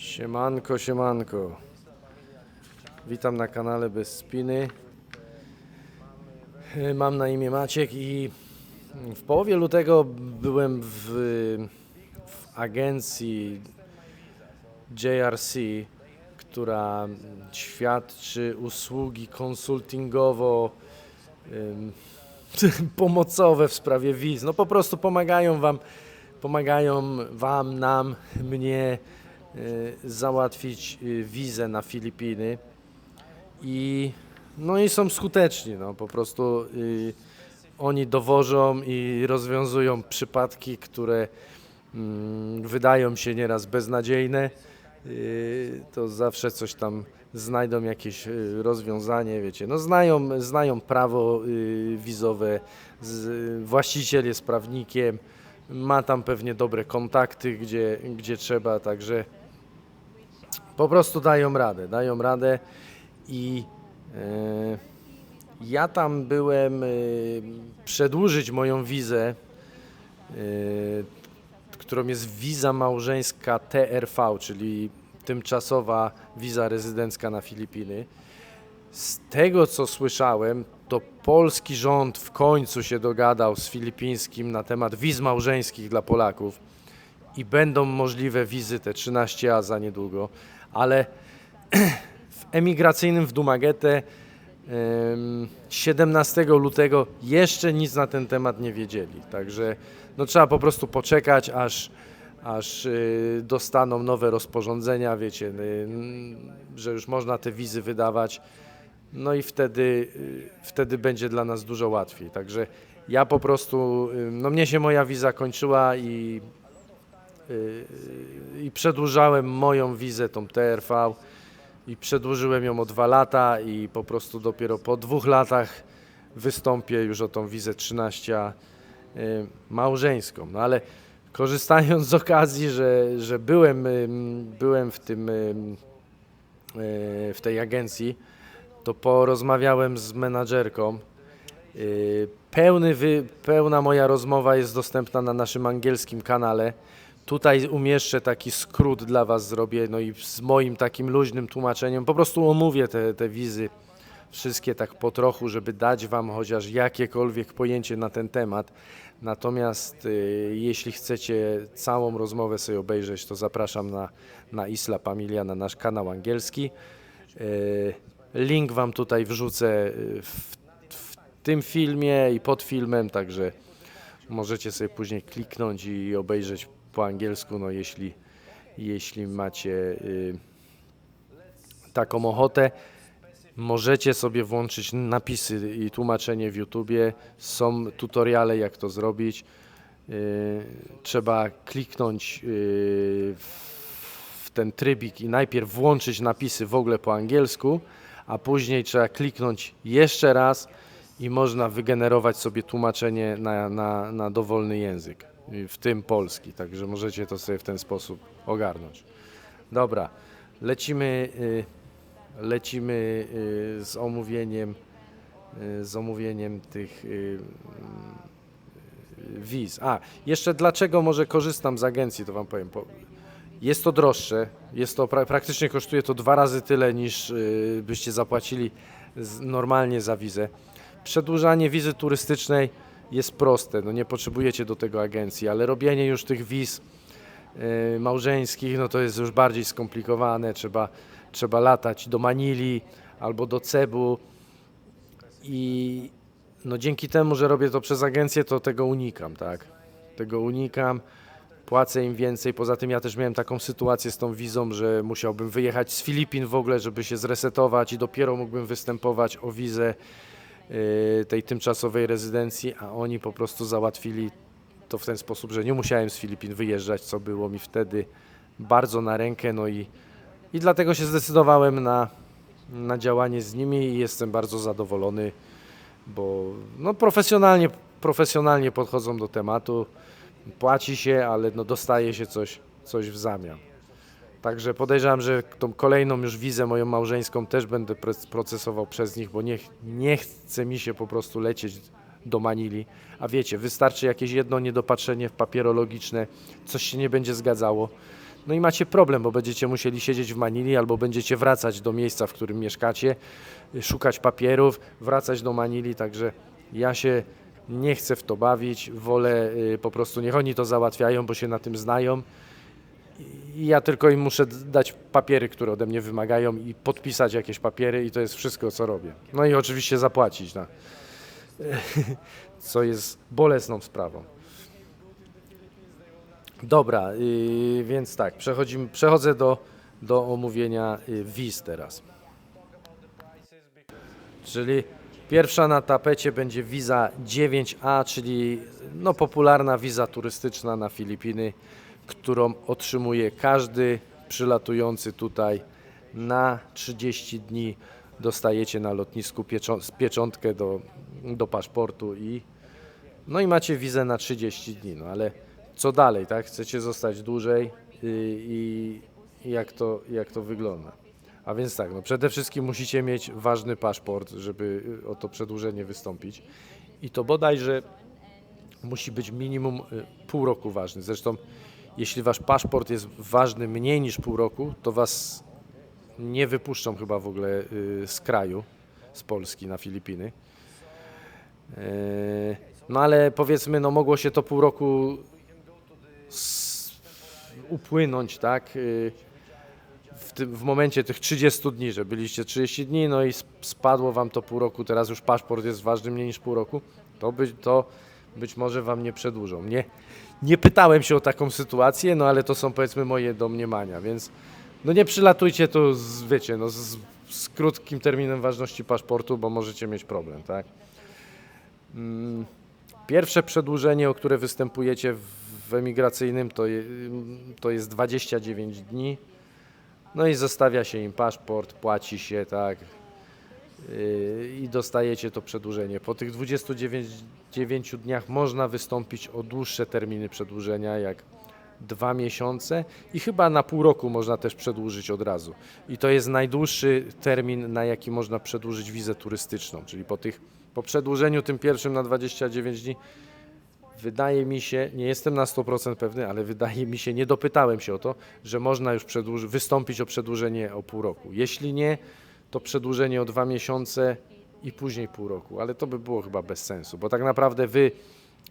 Siemanko, siemanko. Witam na kanale Bez Spiny. E, Mam na imię Maciek i w połowie lutego byłem w, w agencji JRC, która świadczy usługi konsultingowo pomocowe w sprawie wiz. No po prostu pomagają wam, pomagają wam, nam, mnie załatwić y, wizę na Filipiny. I no i są skuteczni, no po prostu y, oni dowożą i rozwiązują przypadki, które mm, wydają się nieraz beznadziejne, y, to zawsze coś tam znajdą jakieś y, rozwiązanie, wiecie, no znają, znają prawo y, wizowe, z, właściciel jest prawnikiem, ma tam pewnie dobre kontakty, gdzie, gdzie trzeba, także po prostu dają radę, dają radę i e, ja tam byłem e, przedłużyć moją wizę, e, którą jest wiza małżeńska TRV, czyli tymczasowa wiza rezydencka na Filipiny. Z tego co słyszałem, to polski rząd w końcu się dogadał z filipińskim na temat wiz małżeńskich dla Polaków i będą możliwe wizy te 13A za niedługo, ale w emigracyjnym w Dumagetę em, 17 lutego jeszcze nic na ten temat nie wiedzieli. Także no, trzeba po prostu poczekać, aż, aż y, dostaną nowe rozporządzenia, wiecie, y, że już można te wizy wydawać. No i wtedy, y, wtedy będzie dla nas dużo łatwiej. Także ja po prostu, no mnie się moja wiza kończyła i, i przedłużałem moją wizę, tą TRV i przedłużyłem ją o dwa lata i po prostu dopiero po dwóch latach wystąpię już o tą wizę 13 y, małżeńską. No ale korzystając z okazji, że, że byłem, byłem w tym ym, y, w tej agencji, to porozmawiałem z menadżerką. Y, Pełny wy, pełna moja rozmowa jest dostępna na naszym angielskim kanale. Tutaj umieszczę taki skrót dla Was zrobię, no i z moim takim luźnym tłumaczeniem. Po prostu omówię te, te wizy wszystkie tak po trochu, żeby dać Wam chociaż jakiekolwiek pojęcie na ten temat. Natomiast y, jeśli chcecie całą rozmowę sobie obejrzeć, to zapraszam na, na Isla Familia, na nasz kanał angielski. Y, Link Wam tutaj wrzucę y, w, w tym filmie i pod filmem, także możecie sobie później kliknąć i obejrzeć po angielsku, no jeśli, jeśli macie y, taką ochotę. Możecie sobie włączyć napisy i tłumaczenie w YouTubie. Są tutoriale, jak to zrobić. Yy, trzeba kliknąć yy, w- ten trybik i najpierw włączyć napisy w ogóle po angielsku, a później trzeba kliknąć jeszcze raz i można wygenerować sobie tłumaczenie na, na, na dowolny język, w tym polski. Także możecie to sobie w ten sposób ogarnąć. Dobra, lecimy. Yy, lecimy y, z omówieniem y, z omówieniem tych y, y, wiz. A, jeszcze dlaczego może korzystam z agencji, to wam powiem. Po- Jest to droższe, jest to pra praktycznie kosztuje to dwa razy tyle niż y, byście zapłacili normalnie za wizę. Przedłużanie wizy turystycznej jest proste, no nie potrzebujecie do tego agencji, ale robienie już tych wiz y, małżeńskich, no to jest już bardziej skomplikowane, trzeba, trzeba latać do Manili albo do Cebu. I no dzięki temu, że robię to przez agencję, to tego unikam, tak? Tego unikam, płacę im więcej, poza tym ja też miałem taką sytuację z tą wizą, że musiałbym wyjechać z Filipin w ogóle, żeby się zresetować i dopiero mógłbym występować o wizę tej tymczasowej rezydencji, a oni po prostu załatwili to w ten sposób, że nie musiałem z Filipin wyjeżdżać, co było mi wtedy bardzo na rękę, no i, i dlatego się zdecydowałem na, na działanie z nimi i jestem bardzo zadowolony, bo no, profesjonalnie, profesjonalnie podchodzą do tematu, płaci się, ale no, dostaje się coś, coś w zamian. Także podejrzewam, że tą kolejną już wizę moją małżeńską też będę procesował przez nich, bo nie, nie chce mi się po prostu lecieć do Manili. A wiecie, wystarczy jakieś jedno niedopatrzenie papierologiczne, coś się nie będzie zgadzało, No i macie problem, bo będziecie musieli siedzieć w Manili albo będziecie wracać do miejsca, w którym mieszkacie, szukać papierów, wracać do Manili, także ja się nie chcę w to bawić, wolę y, po prostu niech oni to załatwiają, bo się na tym znają. Ja tylko im muszę dać papiery, które ode mnie wymagają i podpisać jakieś papiery i to jest wszystko, co robię. No i oczywiście zapłacić, na, co jest bolesną sprawą. Dobra, yy, więc tak, przechodzimy, przechodzę do, do omówienia yy, wiz teraz. Czyli pierwsza na tapecie będzie wiza 9A, czyli no, popularna wiza turystyczna na Filipiny, którą otrzymuje każdy przylatujący tutaj na 30 dni. Dostajecie na lotnisku pieczą- pieczątkę do, do paszportu i no i macie wizę na 30 dni, no ale co dalej, tak? Chcecie zostać dłużej i, i jak, to, jak to wygląda? A więc tak, no przede wszystkim musicie mieć ważny paszport, żeby y, o to przedłużenie wystąpić. I to bodajże musi być minimum y, pół roku ważny. Zresztą, jeśli wasz paszport jest ważny mniej niż pół roku, to was nie wypuszczą chyba w ogóle y, z kraju, z Polski na Filipiny. Yy, No ale powiedzmy, no mogło się to pół roku upłynąć, tak? Yy, W, tym, w momencie tych 30 dni, że byliście 30 dni, no i sp- spadło wam to pół roku, teraz już paszport jest ważny mniej niż pół roku, to, to być może wam nie przedłużą. Nie, nie pytałem się o taką sytuację, no ale to są powiedzmy moje domniemania, więc no nie przylatujcie tu z, wiecie, no z, z krótkim terminem ważności paszportu, bo możecie mieć problem, tak? Mm, Pierwsze przedłużenie, o które występujecie w- emigracyjnym, to, je, to jest 29 dni. No i zostawia się im paszport, płaci się, tak. Yy, I dostajecie to przedłużenie. Po tych 29 9 dniach można wystąpić o dłuższe terminy przedłużenia, jak dwa miesiące i chyba na pół roku można też przedłużyć od razu. I to jest najdłuższy termin, na jaki można przedłużyć wizę turystyczną, czyli po tych po przedłużeniu tym pierwszym na 29 dni wydaje mi się, nie jestem na 100% pewny, ale wydaje mi się, nie dopytałem się o to, że można już wystąpić o przedłużenie o pół roku. Jeśli nie, to przedłużenie o dwa miesiące i później pół roku, ale to by było chyba bez sensu, bo tak naprawdę wy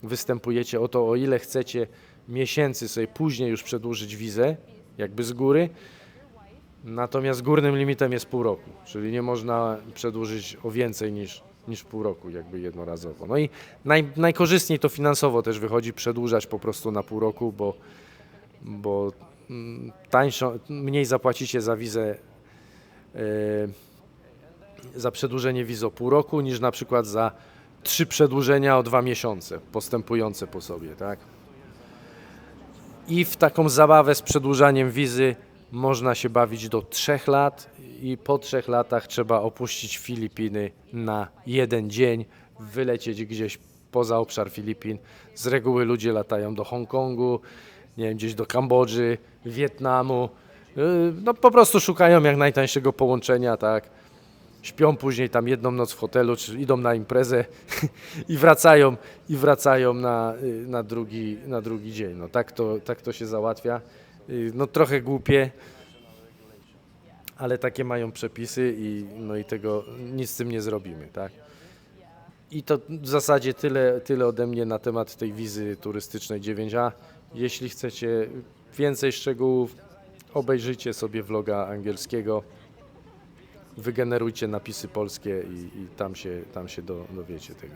występujecie o to, o ile chcecie miesięcy sobie później już przedłużyć wizę, jakby z góry, natomiast górnym limitem jest pół roku, czyli nie można przedłużyć o więcej niż, niż pół roku, jakby jednorazowo. No i naj, najkorzystniej to finansowo też wychodzi przedłużać po prostu na pół roku, bo, bo mm, tańszą, mniej zapłacicie za wizę e, za przedłużenie wizy o pół roku, niż na przykład za trzy przedłużenia o dwa miesiące, postępujące po sobie, tak? I w taką zabawę z przedłużaniem wizy można się bawić do trzech lat i po trzech latach trzeba opuścić Filipiny na jeden dzień, wylecieć gdzieś poza obszar Filipin. Z reguły ludzie latają do Hongkongu, nie wiem, gdzieś do Kambodży, Wietnamu. Yy, No po prostu szukają jak najtańszego połączenia, tak? Śpią później tam jedną noc w hotelu, czy idą na imprezę i wracają, i wracają na, y, na, drugi, na drugi dzień. No, tak, to, tak to się załatwia. Y, No trochę głupie, ale takie mają przepisy i, no i tego nic z tym nie zrobimy, tak? I to w zasadzie tyle, tyle ode mnie na temat tej wizy turystycznej 9A. Jeśli chcecie więcej szczegółów, obejrzyjcie sobie vloga angielskiego wygenerujcie napisy polskie i, i tam się, tam się do, dowiecie tego.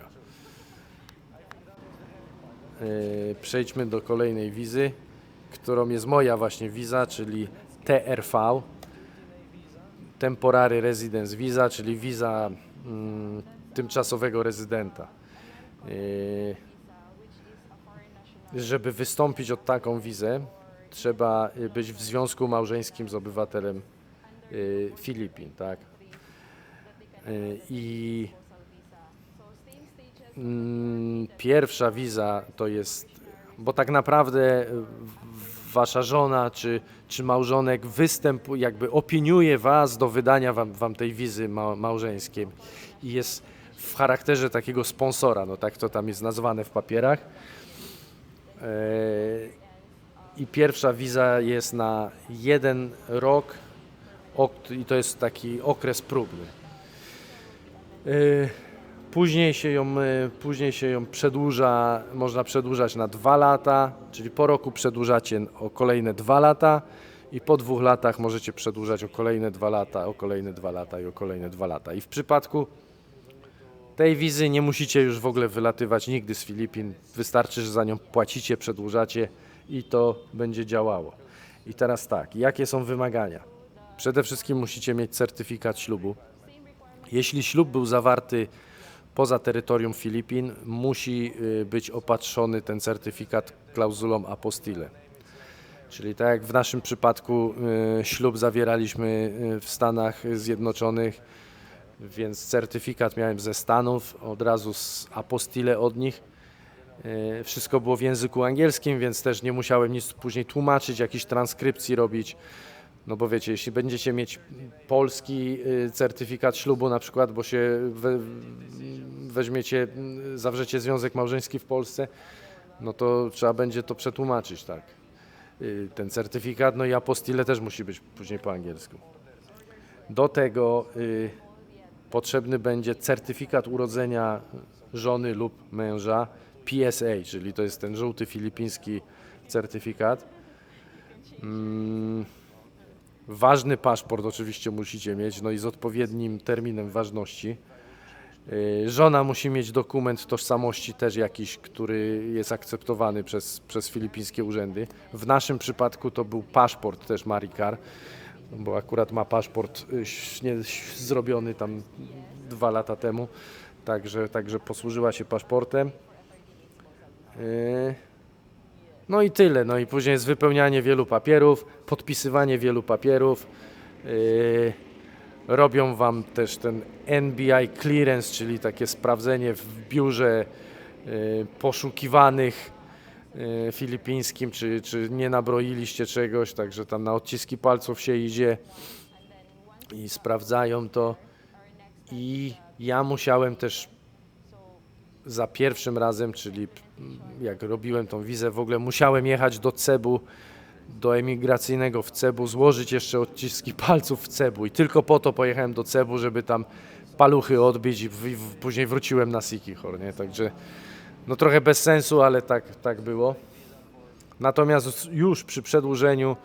Yy, Przejdźmy do kolejnej wizy, którą jest moja właśnie wiza, czyli TRV, Temporary Residence Visa, czyli wiza mm, tymczasowego rezydenta. Yy, Żeby wystąpić o taką wizę, trzeba y, być w związku małżeńskim z obywatelem Filipin, tak? Y, I mm, pierwsza wiza to jest, bo tak naprawdę y, wasza żona czy, czy małżonek występuje, jakby opiniuje was do wydania wam, wam tej wizy ma, małżeńskiej i jest w charakterze takiego sponsora, no tak to tam jest nazwane w papierach. E, i pierwsza wiza jest na jeden rok ok- i to jest taki okres próbny. Y, Później się, ją, y, później się ją przedłuża, można przedłużać na dwa lata, czyli po roku przedłużacie o kolejne dwa lata i po dwóch latach możecie przedłużać o kolejne dwa lata, o kolejne dwa lata i o kolejne dwa lata. I w przypadku tej wizy nie musicie już w ogóle wylatywać nigdy z Filipin. Wystarczy, że za nią płacicie, przedłużacie i to będzie działało. I teraz tak, jakie są wymagania? Przede wszystkim musicie mieć certyfikat ślubu. Jeśli ślub był zawarty poza terytorium Filipin, musi y, być opatrzony ten certyfikat klauzulą apostille. Czyli tak jak w naszym przypadku y, ślub zawieraliśmy y, w Stanach Zjednoczonych, więc certyfikat miałem ze Stanów, od razu z apostille od nich. Wszystko było w języku angielskim, więc też nie musiałem nic później tłumaczyć, jakichś transkrypcji robić. No bo wiecie, jeśli będziecie mieć polski y, certyfikat ślubu na przykład, bo się we, weźmiecie, y, zawrzecie związek małżeński w Polsce, no to trzeba będzie to przetłumaczyć, tak. Y, Ten certyfikat, no i apostille też musi być później po angielsku. Do tego y, potrzebny będzie certyfikat urodzenia żony lub męża, PSA, czyli to jest ten żółty filipiński certyfikat. Mm, Ważny paszport oczywiście musicie mieć, no i z odpowiednim terminem ważności. Yy, Żona musi mieć dokument tożsamości też jakiś, który jest akceptowany przez, przez filipińskie urzędy. W naszym przypadku to był paszport też Maricar, bo akurat ma paszport y, śnie- zrobiony tam dwa lata temu, także, także posłużyła się paszportem. Yy, no i tyle. No i później jest wypełnianie wielu papierów, podpisywanie wielu papierów. Yy, robią wam też ten NBI clearance, czyli takie sprawdzenie w biurze yy, poszukiwanych yy, filipińskim, czy, czy nie nabroiliście czegoś, także tam na odciski palców się idzie i sprawdzają to. I ja musiałem też za pierwszym razem, czyli jak robiłem tą wizę, w ogóle musiałem jechać do Cebu, do emigracyjnego w Cebu, złożyć jeszcze odciski palców w Cebu i tylko po to pojechałem do Cebu, żeby tam paluchy odbić i w, w, później wróciłem na Sikihor, nie? Także no trochę bez sensu, ale tak, tak było. Natomiast już przy przedłużeniu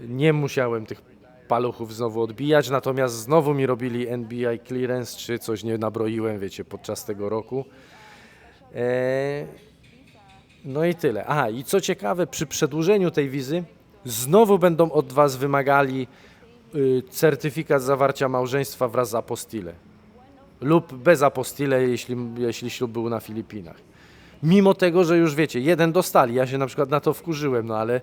nie musiałem tych paluchów znowu odbijać, natomiast znowu mi robili NBI clearance, czy coś nie nabroiłem, wiecie, podczas tego roku. Eee, no i tyle. Aha, i co ciekawe, przy przedłużeniu tej wizy znowu będą od Was wymagali y, certyfikat zawarcia małżeństwa wraz z apostille lub bez apostille, jeśli, jeśli ślub był na Filipinach. Mimo tego, że już wiecie, jeden dostali, ja się na przykład na to wkurzyłem, no ale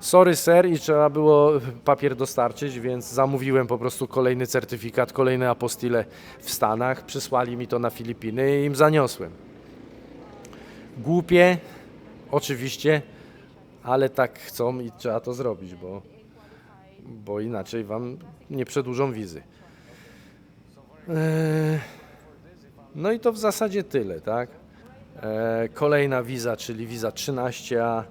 sorry sir i trzeba było papier dostarczyć, więc zamówiłem po prostu kolejny certyfikat, kolejne apostille w Stanach, przysłali mi to na Filipiny i im zaniosłem. Głupie, oczywiście, ale tak chcą i trzeba to zrobić, bo, bo inaczej wam nie przedłużą wizy. Eee, No i to w zasadzie tyle, tak? Eee, Kolejna wiza, czyli wiza 13A,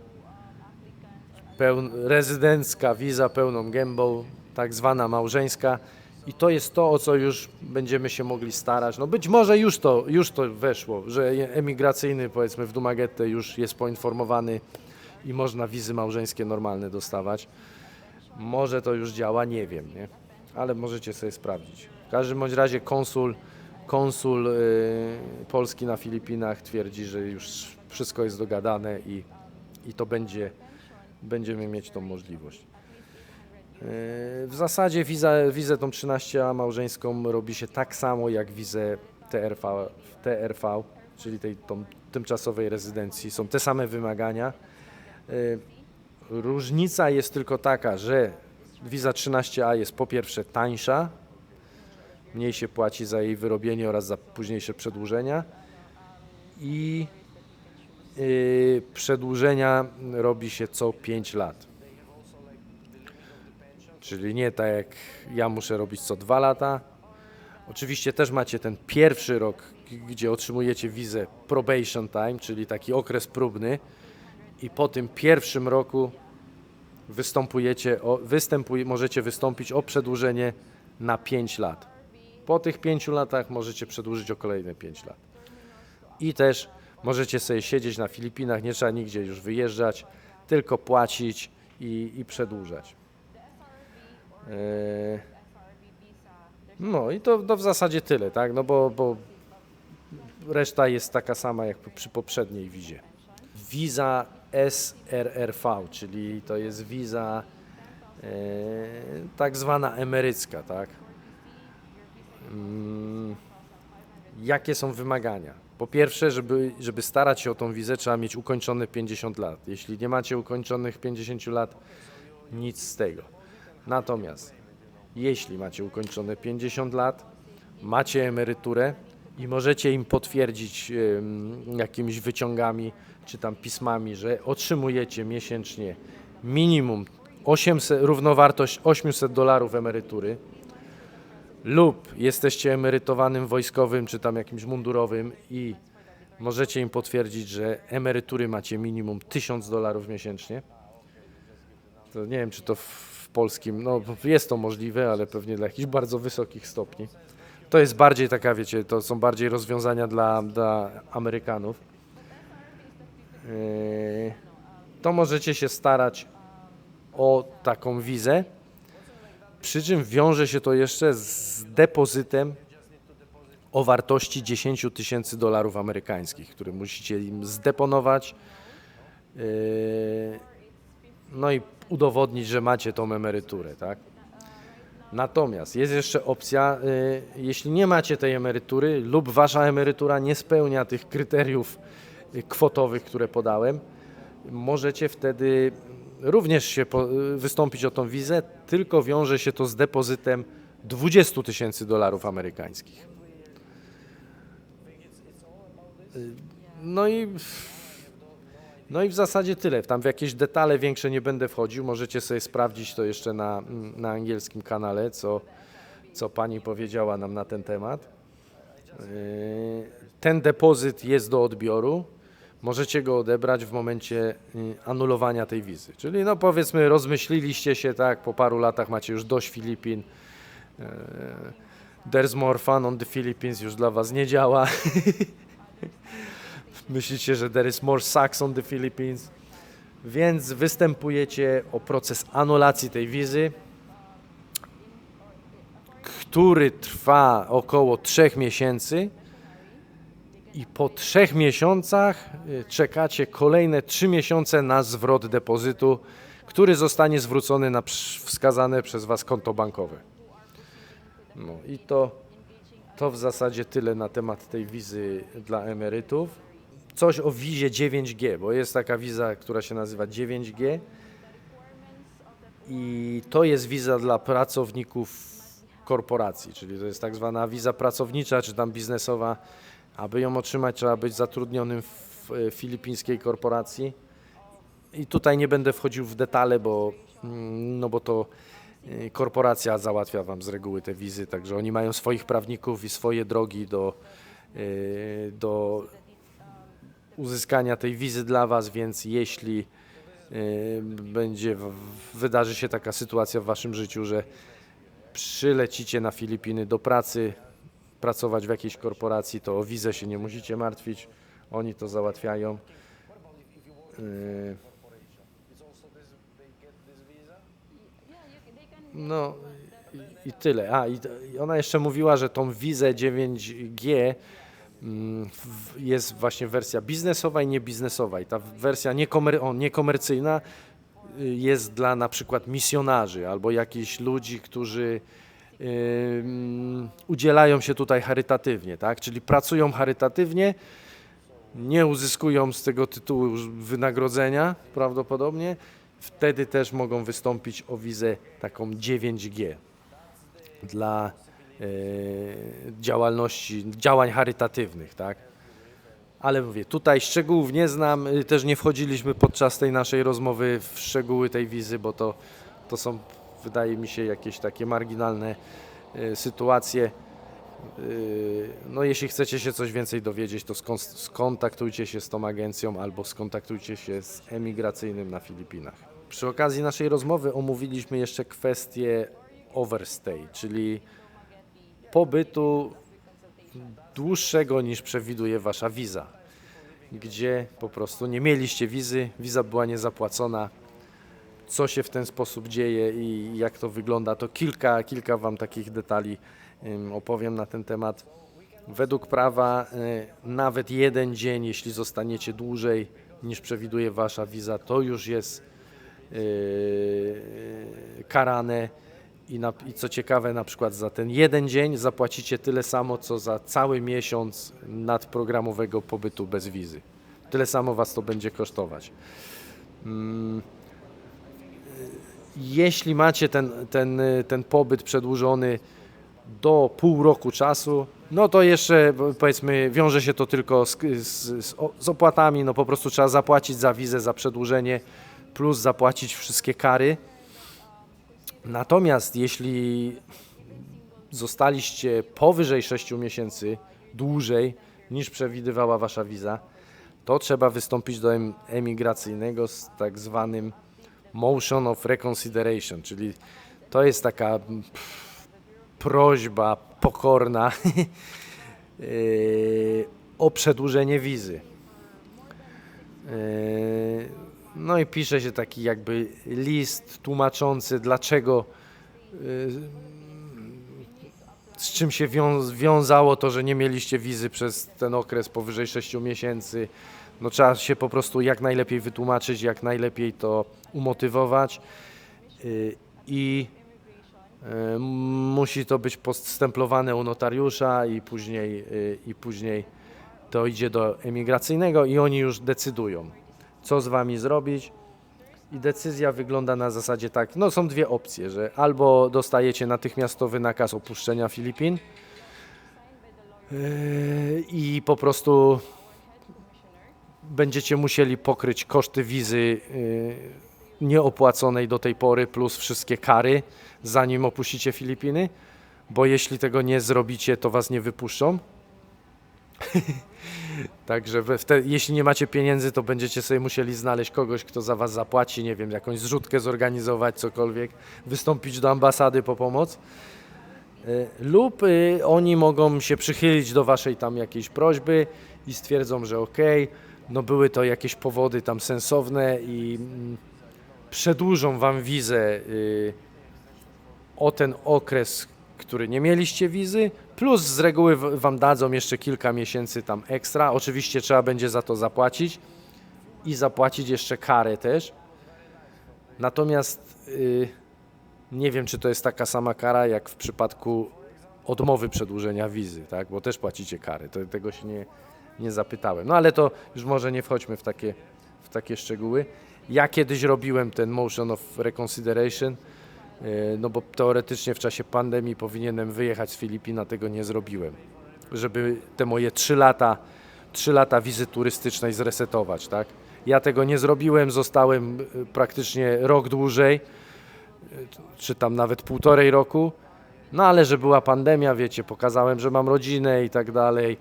pełn, rezydencka wiza pełną gębą, tak zwana małżeńska. I to jest to, o co już będziemy się mogli starać. No być może już to, już to weszło, że emigracyjny powiedzmy w Dumaguete już jest poinformowany i można wizy małżeńskie normalne dostawać. Może to już działa, nie wiem, nie? ale możecie sobie sprawdzić. W każdym bądź razie konsul, konsul y, Polski na Filipinach twierdzi, że już wszystko jest dogadane i, i to będzie, będziemy mieć tą możliwość. W zasadzie wiza, wizę tą 13 małżeńską robi się tak samo jak wizę TRV, TRV czyli tej tą tymczasowej rezydencji. Są te same wymagania. Yy, Różnica jest tylko taka, że wiza 13A jest po pierwsze tańsza, mniej się płaci za jej wyrobienie oraz za późniejsze przedłużenia i yy, przedłużenia robi się co 5 lat. Czyli nie tak jak ja muszę robić co dwa lata. Oczywiście też macie ten pierwszy rok, gdzie otrzymujecie wizę probation time, czyli taki okres próbny i po tym pierwszym roku występujecie o, występuj, możecie wystąpić o przedłużenie na 5 lat. Po tych 5 latach możecie przedłużyć o kolejne 5 lat. I też możecie sobie siedzieć na Filipinach, nie trzeba nigdzie już wyjeżdżać, tylko płacić i, i przedłużać. Eee, No i to, to w zasadzie tyle, tak? No bo, bo reszta jest taka sama jak przy poprzedniej wizie. Wiza SRRV, czyli to jest wiza e, tak zwana emerycka, tak? Mm, jakie są wymagania? Po pierwsze, żeby, żeby starać się o tą wizę, trzeba mieć ukończone 50 lat. Jeśli nie macie ukończonych 50 lat, nic z tego. Natomiast jeśli macie ukończone 50 lat, macie emeryturę i możecie im potwierdzić jakimiś wyciągami czy tam pismami, że otrzymujecie miesięcznie minimum 800, równowartość 800 dolarów emerytury lub jesteście emerytowanym wojskowym czy tam jakimś mundurowym i możecie im potwierdzić, że emerytury macie minimum 1000 dolarów miesięcznie. To nie wiem, czy to w polskim, no jest to możliwe, ale pewnie dla jakichś bardzo wysokich stopni. To jest bardziej taka, wiecie, to są bardziej rozwiązania dla, dla Amerykanów. Yy, To możecie się starać o taką wizę, przy czym wiąże się to jeszcze z depozytem o wartości 10 tysięcy dolarów amerykańskich, który musicie im zdeponować. Yy, no i udowodnić, że macie tą emeryturę, tak? Natomiast jest jeszcze opcja, y, jeśli nie macie tej emerytury lub wasza emerytura nie spełnia tych kryteriów y, kwotowych, które podałem, możecie wtedy również się y, wystąpić o tą wizę, tylko wiąże się to z depozytem 20 tysięcy dolarów amerykańskich. No i no i w zasadzie tyle. Tam w jakieś detale większe nie będę wchodził. Możecie sobie sprawdzić to jeszcze na, na angielskim kanale, co, co pani powiedziała nam na ten temat. Yy, Ten depozyt jest do odbioru. Możecie go odebrać w momencie yy, anulowania tej wizy. Czyli no powiedzmy rozmyśliliście się, tak, po paru latach macie już dość Filipin. Yy, There's more fun on the Philippines już dla was nie działa. Myślicie, że there is more sucks on the Philippines. Więc występujecie o proces anulacji tej wizy, który trwa około 3 miesięcy. I po trzech miesiącach y, czekacie kolejne 3 miesiące na zwrot depozytu, który zostanie zwrócony na wskazane przez Was konto bankowe. No i to, to w zasadzie tyle na temat tej wizy dla emerytów coś o wizie 9G, bo jest taka wiza, która się nazywa 9G i to jest wiza dla pracowników korporacji, czyli to jest tak zwana wiza pracownicza czy tam biznesowa. Aby ją otrzymać, trzeba być zatrudnionym w e, filipińskiej korporacji. I tutaj nie będę wchodził w detale, bo, mm, no bo to e, korporacja załatwia Wam z reguły te wizy, także oni mają swoich prawników i swoje drogi do, e, do uzyskania tej wizy dla Was, więc jeśli y, będzie, wydarzy się taka sytuacja w Waszym życiu, że przylecicie na Filipiny do pracy, pracować w jakiejś korporacji, to o wizę się nie musicie martwić, oni to załatwiają. Y, No i, tyle. A, i, ona jeszcze mówiła, że tą wizę 9G mm, w- jest właśnie wersja biznesowa i niebiznesowa. I ta wersja niekomer- niekomercyjna y, jest dla na przykład misjonarzy albo jakichś ludzi, którzy ym, udzielają się tutaj charytatywnie, tak? Czyli pracują charytatywnie, nie uzyskują z tego tytułu wynagrodzenia prawdopodobnie, wtedy też mogą wystąpić o wizę taką 9G dla działalności, działań charytatywnych, tak? Ale mówię, tutaj szczegółów nie znam, y, też nie wchodziliśmy podczas tej naszej rozmowy w szczegóły tej wizy, bo to, to są, wydaje mi się, jakieś takie marginalne e, sytuacje. Yy, No jeśli chcecie się coś więcej dowiedzieć, to skon- skontaktujcie się z tą agencją albo skontaktujcie się z emigracyjnym na Filipinach. Przy okazji naszej rozmowy omówiliśmy jeszcze kwestię overstay, czyli pobytu dłuższego niż przewiduje wasza wiza, gdzie po prostu nie mieliście wizy, wiza była niezapłacona. Co się w ten sposób dzieje i jak to wygląda, to kilka, kilka wam takich detali opowiem na ten temat. Według prawa y, nawet jeden dzień, jeśli zostaniecie dłużej niż przewiduje wasza wiza, to już jest yy, karane. I, na, I co ciekawe, na przykład za ten jeden dzień zapłacicie tyle samo, co za cały miesiąc nadprogramowego pobytu bez wizy. Tyle samo was to będzie kosztować. Mm, jeśli macie ten, ten, ten pobyt przedłużony do pół roku czasu, no to jeszcze powiedzmy wiąże się to tylko z, z, z opłatami, no po prostu trzeba zapłacić za wizę, za przedłużenie, plus zapłacić wszystkie kary. Natomiast jeśli zostaliście powyżej 6 miesięcy dłużej niż przewidywała wasza wiza, to trzeba wystąpić do em- emigracyjnego z tak zwanym motion of reconsideration, czyli to jest taka prośba pokorna yy, o przedłużenie wizy. No i pisze się taki jakby list tłumaczący, dlaczego, yy, z czym się wią- wiązało to, że nie mieliście wizy przez ten okres powyżej 6 miesięcy. No trzeba się po prostu jak najlepiej wytłumaczyć, jak najlepiej to umotywować yy, i yy, musi to być postemplowane u notariusza i później, i później to idzie do emigracyjnego i oni już decydują, co z wami zrobić. I decyzja wygląda na zasadzie tak, no są dwie opcje, że albo dostajecie natychmiastowy nakaz opuszczenia Filipin yy, i po prostu będziecie musieli pokryć koszty wizy yy, nieopłaconej do tej pory plus wszystkie kary, zanim opuścicie Filipiny, bo jeśli tego nie zrobicie, to was nie wypuszczą. Także wte- jeśli nie macie pieniędzy, to będziecie sobie musieli znaleźć kogoś, kto za was zapłaci, nie wiem, jakąś zrzutkę zorganizować, cokolwiek, wystąpić do ambasady po pomoc. Y, Lub y, oni mogą się przychylić do waszej tam jakiejś prośby i stwierdzą, że okej, no były to jakieś powody tam sensowne i mm, przedłużą wam wizę y, o ten okres, który nie mieliście wizy, plus z reguły wam dadzą jeszcze kilka miesięcy tam ekstra. Oczywiście trzeba będzie za to zapłacić i zapłacić jeszcze karę też. Natomiast y, nie wiem, czy to jest taka sama kara, jak w przypadku odmowy przedłużenia wizy, tak? bo też płacicie kary. To, tego się nie, nie zapytałem. No ale to już może nie wchodźmy w takie, w takie szczegóły. Ja kiedyś robiłem ten motion of reconsideration, no bo teoretycznie w czasie pandemii powinienem wyjechać z Filipin, a tego nie zrobiłem. Żeby te moje 3 lata, 3 lata wizy turystycznej zresetować, tak? Ja tego nie zrobiłem, zostałem y, praktycznie rok dłużej, y, czy tam nawet półtorej roku. No ale że była pandemia, wiecie, pokazałem, że mam rodzinę i tak dalej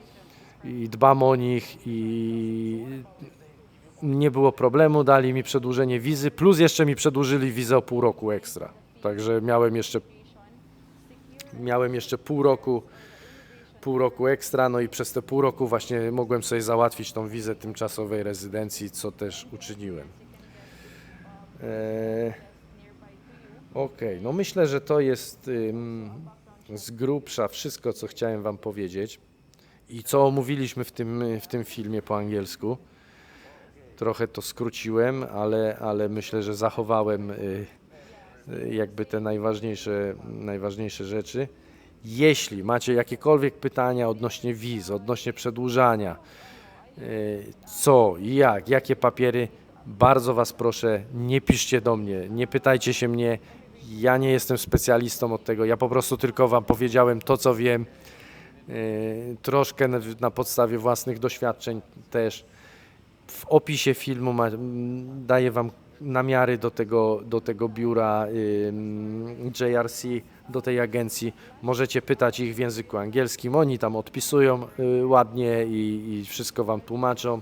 i dbam o nich i nie było problemu, dali mi przedłużenie wizy, plus jeszcze mi przedłużyli wizę o pół roku ekstra. Także miałem jeszcze miałem jeszcze pół roku pół roku ekstra, no i przez te pół roku właśnie mogłem sobie załatwić tą wizę tymczasowej rezydencji, co też uczyniłem. Eee, Okej, no myślę, że to jest z grubsza wszystko, co chciałem Wam powiedzieć i co omówiliśmy w tym, w tym filmie po angielsku. Trochę to skróciłem, ale, ale myślę, że zachowałem y, jakby te najważniejsze, najważniejsze rzeczy. Jeśli macie jakiekolwiek pytania odnośnie wiz, odnośnie przedłużania, y, co, jak, jakie papiery, bardzo Was proszę, nie piszcie do mnie, nie pytajcie się mnie. Ja nie jestem specjalistą od tego, ja po prostu tylko Wam powiedziałem to, co wiem, y, troszkę na, podstawie własnych doświadczeń też. W opisie filmu ma, daję Wam namiary do tego, do tego biura JRC, do tej agencji. Możecie pytać ich w języku angielskim. Oni tam odpisują y, ładnie i, i wszystko Wam tłumaczą.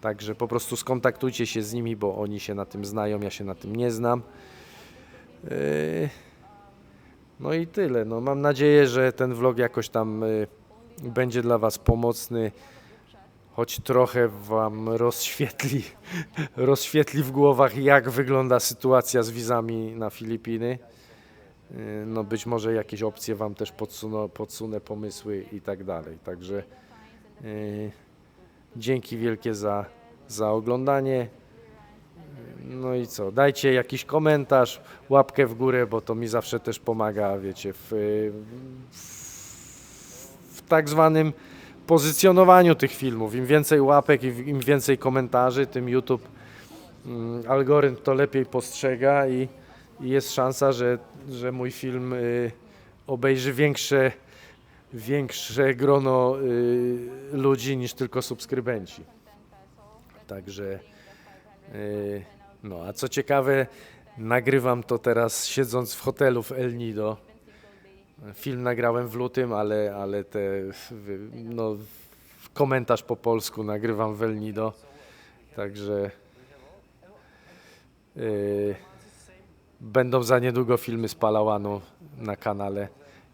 Także po prostu skontaktujcie się z nimi, bo oni się na tym znają, ja się na tym nie znam. Yy, No i tyle. No, mam nadzieję, że ten vlog jakoś tam y, będzie dla Was pomocny, choć trochę Wam rozświetli, rozświetli w głowach, jak wygląda sytuacja z wizami na Filipiny. Y, No być może jakieś opcje Wam też podsuną, podsunę, pomysły i tak dalej. Także y, dzięki wielkie za, za oglądanie. No i co? Dajcie jakiś komentarz, łapkę w górę, bo to mi zawsze też pomaga, wiecie, w, w, w tak zwanym pozycjonowaniu tych filmów. Im więcej łapek im więcej komentarzy, tym YouTube mm, algorytm to lepiej postrzega i, i jest szansa, że, że mój film y, obejrzy większe, większe grono y, ludzi niż tylko subskrybenci. Także. Yy, No, a co ciekawe, nagrywam to teraz siedząc w hotelu w El Nido. Film nagrałem w lutym, ale, ale te, no, komentarz po polsku nagrywam w El Nido. Także yy, będą za niedługo filmy z Palałanu na kanale.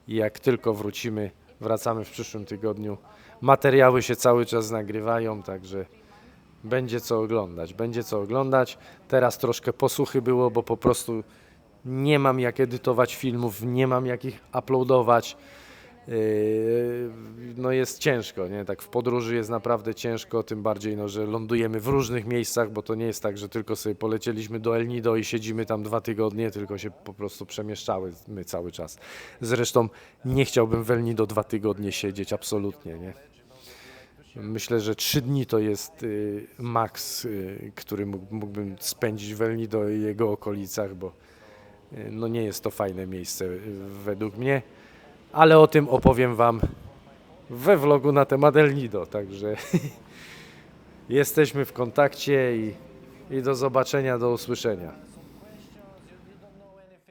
Jak tylko wrócimy, wracamy w przyszłym tygodniu. Materiały się cały czas nagrywają, także będzie co oglądać, będzie co oglądać. Teraz troszkę posłuchy było, bo po prostu nie mam jak edytować filmów, nie mam jak ich uploadować. Yy, No jest ciężko, nie? Tak w podróży jest naprawdę ciężko, tym bardziej, no, że lądujemy w różnych miejscach, bo to nie jest tak, że tylko sobie polecieliśmy do El Nido i siedzimy tam dwa tygodnie, tylko się po prostu przemieszczały my cały czas. Zresztą nie chciałbym w El Nido dwa tygodnie siedzieć, absolutnie, nie? Myślę, że trzy dni to jest y, maks, y, który mógł, mógłbym spędzić w El Nido i jego okolicach, bo no nie jest to fajne miejsce y, według mnie, ale o tym opowiem Wam we vlogu na temat El Nido, także jesteśmy w kontakcie i, i do zobaczenia, do usłyszenia.